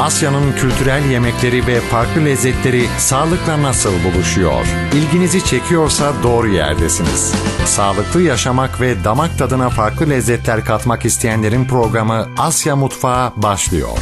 Asya'nın kültürel yemekleri ve farklı lezzetleri sağlıkla nasıl buluşuyor? İlginizi çekiyorsa doğru yerdesiniz. Sağlıklı yaşamak ve damak tadına farklı lezzetler katmak isteyenlerin programı Asya Mutfağı başlıyor.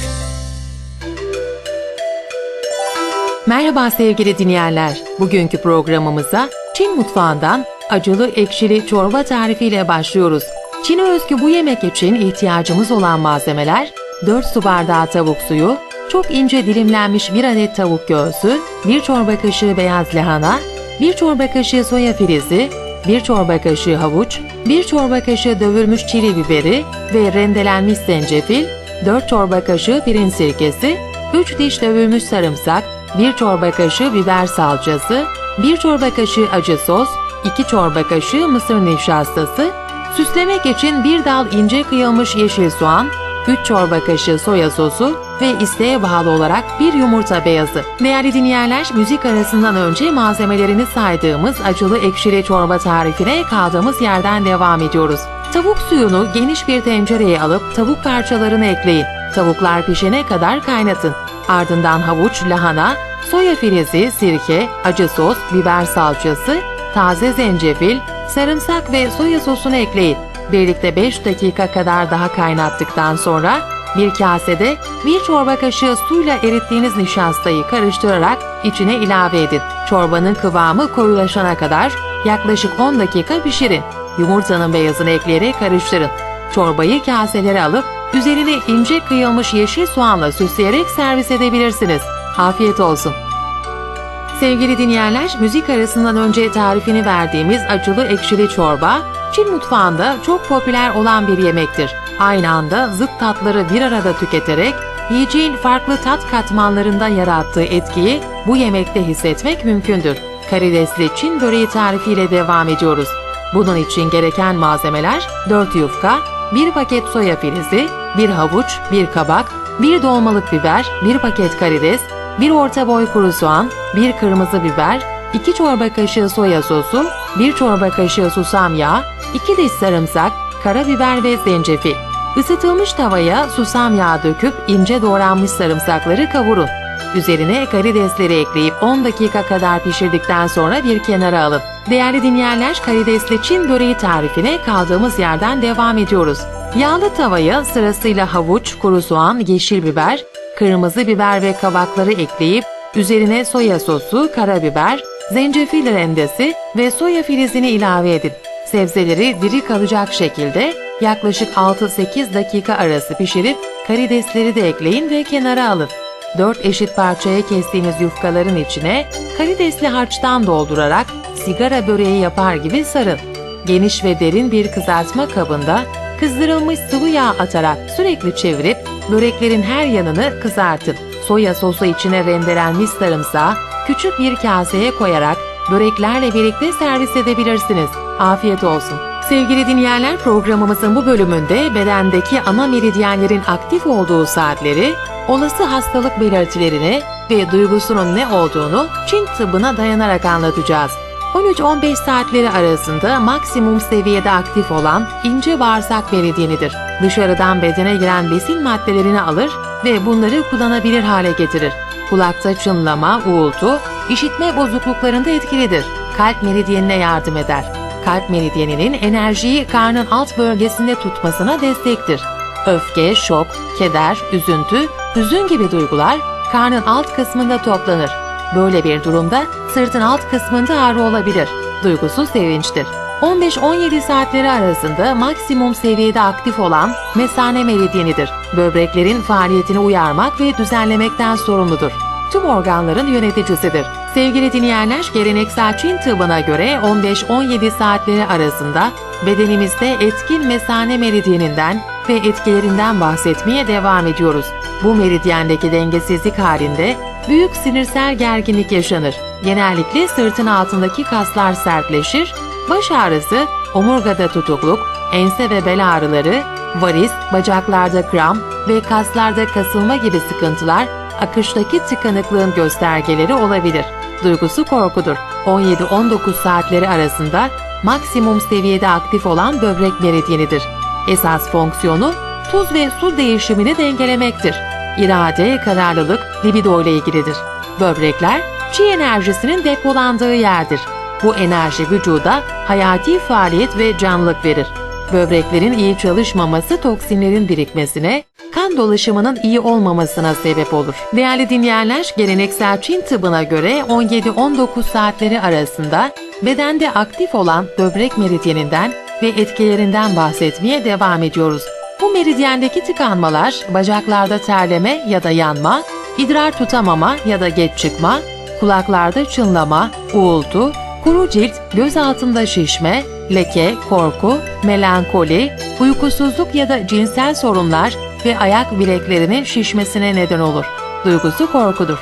Merhaba sevgili dinleyenler. Bugünkü programımıza Çin mutfağından acılı ekşili çorba tarifiyle başlıyoruz. Çin'e özgü bu yemek için ihtiyacımız olan malzemeler 4 su bardağı tavuk suyu, çok ince dilimlenmiş 1 adet tavuk göğsü, 1 çorba kaşığı beyaz lahana, 1 çorba kaşığı soya filizi, 1 çorba kaşığı havuç, 1 çorba kaşığı dövülmüş çili biberi ve rendelenmiş zencefil, 4 çorba kaşığı pirinç sirkesi, 3 diş dövülmüş sarımsak, 1 çorba kaşığı biber salçası, 1 çorba kaşığı acı sos, 2 çorba kaşığı mısır nişastası, süslemek için 1 dal ince kıyılmış yeşil soğan, 3 çorba kaşığı soya sosu ve isteğe bağlı olarak bir yumurta beyazı. Değerli dinleyenler, müzik arasından önce malzemelerini saydığımız acılı ekşili çorba tarifine kaldığımız yerden devam ediyoruz. Tavuk suyunu geniş bir tencereye alıp tavuk parçalarını ekleyin. Tavuklar pişene kadar kaynatın. Ardından havuç, lahana, soya filizi, sirke, acı sos, biber salçası, taze zencefil, sarımsak ve soya sosunu ekleyin. Birlikte 5 dakika kadar daha kaynattıktan sonra bir kasede bir çorba kaşığı suyla erittiğiniz nişastayı karıştırarak içine ilave edin. Çorbanın kıvamı koyulaşana kadar yaklaşık 10 dakika pişirin. Yumurtanın beyazını ekleyerek karıştırın. Çorbayı kaselere alıp üzerine ince kıyılmış yeşil soğanla süsleyerek servis edebilirsiniz. Afiyet olsun. Sevgili dinleyenler, müzik arasından önce tarifini verdiğimiz acılı ekşili çorba, Çin mutfağında çok popüler olan bir yemektir. Aynı anda zıt tatları bir arada tüketerek yiyeceğin farklı tat katmanlarında yarattığı etkiyi bu yemekte hissetmek mümkündür. Karidesli Çin böreği tarifiyle devam ediyoruz. Bunun için gereken malzemeler 4 yufka, 1 paket soya filizi, 1 havuç, 1 kabak, 1 dolmalık biber, 1 paket karides, 1 orta boy kuru soğan, 1 kırmızı biber, 2 çorba kaşığı soya sosu, 1 çorba kaşığı susam yağı, 2 diş sarımsak, karabiber ve zencefil. Isıtılmış tavaya susam yağı döküp ince doğranmış sarımsakları kavurun. Üzerine karidesleri ekleyip 10 dakika kadar pişirdikten sonra bir kenara alın. Değerli dinleyenler, karidesli Çin böreği tarifine kaldığımız yerden devam ediyoruz. Yağlı tavaya sırasıyla havuç, kuru soğan, yeşil biber, kırmızı biber ve kabakları ekleyip üzerine soya sosu, karabiber, zencefil rendesi ve soya filizini ilave edin. Sebzeleri diri kalacak şekilde yaklaşık 6-8 dakika arası pişirip karidesleri de ekleyin ve kenara alın. 4 eşit parçaya kestiğiniz yufkaların içine karidesli harçtan doldurarak sigara böreği yapar gibi sarın. Geniş ve derin bir kızartma kabında kızdırılmış sıvı yağ atarak sürekli çevirip böreklerin her yanını kızartın. Soya sosu içine rendelenmiş sarımsağı küçük bir kaseye koyarak böreklerle birlikte servis edebilirsiniz. Afiyet olsun. Sevgili dinleyenler programımızın bu bölümünde bedendeki ana meridyenlerin aktif olduğu saatleri, olası hastalık belirtilerini ve duygusunun ne olduğunu Çin tıbbına dayanarak anlatacağız. 13-15 saatleri arasında maksimum seviyede aktif olan ince bağırsak meridyenidir. Dışarıdan bedene giren besin maddelerini alır ve bunları kullanabilir hale getirir. Kulakta çınlama, uğultu, işitme bozukluklarında etkilidir. Kalp meridyenine yardım eder. Kalp meridyeninin enerjiyi karnın alt bölgesinde tutmasına destektir. Öfke, şok, keder, üzüntü, hüzün gibi duygular karnın alt kısmında toplanır. Böyle bir durumda sırtın alt kısmında ağrı olabilir. Duygusu sevinçtir. 15-17 saatleri arasında maksimum seviyede aktif olan mesane meridyenidir. Böbreklerin faaliyetini uyarmak ve düzenlemekten sorumludur. Tüm organların yöneticisidir. Sevgili dinleyenler, geleneksel Çin tıbbına göre 15-17 saatleri arasında bedenimizde etkin mesane meridyeninden ve etkilerinden bahsetmeye devam ediyoruz. Bu meridyendeki dengesizlik halinde büyük sinirsel gerginlik yaşanır. Genellikle sırtın altındaki kaslar sertleşir, baş ağrısı, omurgada tutukluk, ense ve bel ağrıları, varis, bacaklarda kram ve kaslarda kasılma gibi sıkıntılar akıştaki tıkanıklığın göstergeleri olabilir. Duygusu korkudur. 17-19 saatleri arasında maksimum seviyede aktif olan böbrek meridyenidir. Esas fonksiyonu tuz ve su değişimini dengelemektir. irade, kararlılık, libido ile ilgilidir. Böbrekler, çi enerjisinin depolandığı yerdir. Bu enerji vücuda hayati faaliyet ve canlılık verir. Böbreklerin iyi çalışmaması toksinlerin birikmesine, kan dolaşımının iyi olmamasına sebep olur. Değerli dinleyenler, geleneksel Çin tıbbına göre 17-19 saatleri arasında bedende aktif olan böbrek meridyeninden ve etkilerinden bahsetmeye devam ediyoruz. Bu meridyendeki tıkanmalar, bacaklarda terleme ya da yanma, idrar tutamama ya da geç çıkma, kulaklarda çınlama, uğultu, kuru cilt, göz altında şişme, leke, korku, melankoli, uykusuzluk ya da cinsel sorunlar ve ayak bileklerinin şişmesine neden olur. Duygusu korkudur.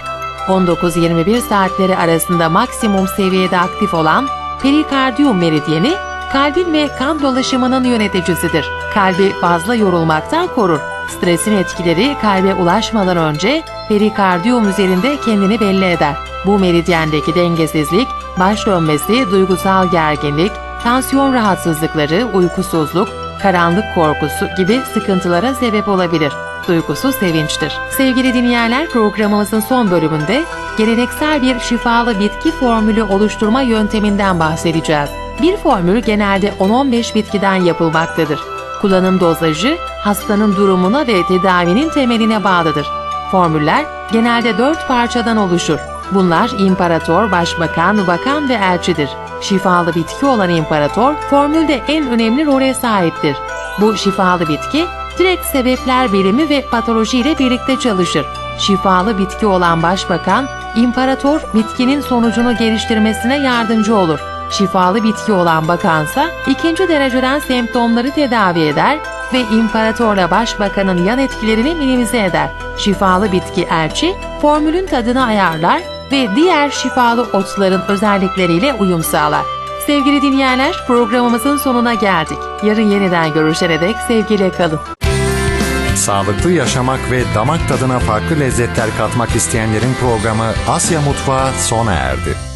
19-21 saatleri arasında maksimum seviyede aktif olan perikardiyum meridyeni, kalbin ve kan dolaşımının yöneticisidir. Kalbi fazla yorulmaktan korur. Stresin etkileri kalbe ulaşmadan önce perikardiyum üzerinde kendini belli eder. Bu meridyendeki dengesizlik, baş dönmesi, duygusal gerginlik, tansiyon rahatsızlıkları, uykusuzluk, karanlık korkusu gibi sıkıntılara sebep olabilir. Duygusu sevinçtir. Sevgili dinleyenler programımızın son bölümünde geleneksel bir şifalı bitki formülü oluşturma yönteminden bahsedeceğiz. Bir formül genelde 10-15 bitkiden yapılmaktadır. Kullanım dozajı hastanın durumuna ve tedavinin temeline bağlıdır. Formüller genelde 4 parçadan oluşur. Bunlar imparator, başbakan, bakan ve elçidir. Şifalı bitki olan imparator formülde en önemli role sahiptir. Bu şifalı bitki direkt sebepler bilimi ve patoloji ile birlikte çalışır. Şifalı bitki olan başbakan, imparator bitkinin sonucunu geliştirmesine yardımcı olur. Şifalı bitki olan bakansa ikinci dereceden semptomları tedavi eder ve imparatorla başbakanın yan etkilerini minimize eder. Şifalı bitki elçi formülün tadını ayarlar ve diğer şifalı otların özellikleriyle uyum sağlar. Sevgili dinleyenler programımızın sonuna geldik. Yarın yeniden görüşene dek sevgiyle kalın. Sağlıklı yaşamak ve damak tadına farklı lezzetler katmak isteyenlerin programı Asya Mutfağı sona erdi.